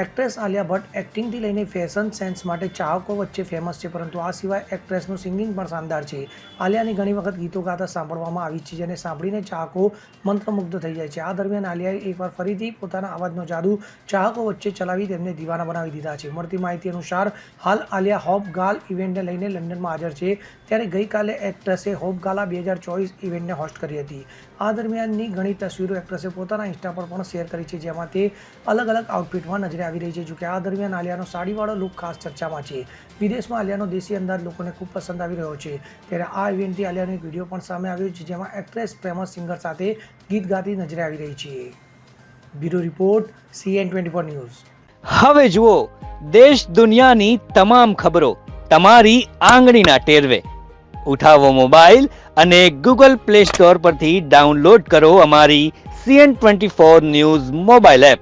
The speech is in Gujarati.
એક્ટ્રેસ આલિયા ભટ્ટ એક્ટિંગથી લઈને ફેશન સેન્સ માટે ચાહકો વચ્ચે ફેમસ છે, પરંતુ આ સિવાય એક્ટ્રેસનું સિંગિંગ પણ શાનદાર છે. આલિયાની ઘણી વખત ગીતો ગાતા સાંભળવામાં આવી છે, જેને સાંભળીને ચાહકો મંત્રમુગ્ધ થઈ જાય છે. આ દરમિયાન આલિયાએ એકવાર ફરીથી પોતાના અવાજનો જાદુ ચાહકો વચ્ચે ચલાવી તેમને દીવાના બનાવી દીધા છે. મળતી માહિતી અનુસાર, હાલ આલિયા હોપ ગાલ ઇવેન્ટને લઈને લંડનમાં હાજર છે. ત્યારે ગઈકાલે એક્ટ્રેસે હોપ ગાલા બે હજાર ચોવીસ ઇવેન્ટને હોસ્ટ કરી હતી. આ દરમિયાનની ઘણી તસવીરો એક્ટ્રેસે પોતાના ઇન્સ્ટા પર પણ શેર કરી છે, જેમાં તે અલગ અલગ આઉટફિટમાં નજરે આવી રહી છે, જોકે આ દરમિયાન આલિયાનો સાડીવાળો લુક ખાસ ચર્ચામાં છે. વિદેશમાં આલિયાનો દેશી અંદાજ લોકોને ખૂબ પસંદ આવી રહ્યો છે. ત્યારે આ ઇવેન્ટથી આલિયાનો એક વીડિયો પણ સામે આવ્યો છે, જેમાં એક્ટ્રેસ ફેમસ સિંગર સાથે ગીત ગાતી નજરે આવી રહી છે. Bureau report CN twenty four news. હવે જુઓ, દેશ દુનિયાની તમામ ખબરો તમારી આંગળીના ટેરવે. ઉઠાવો મોબાઈલ અને ગૂગલ પ્લે સ્ટોર પરથી ડાઉનલોડ કરો અમારી CN twenty four news mobile app.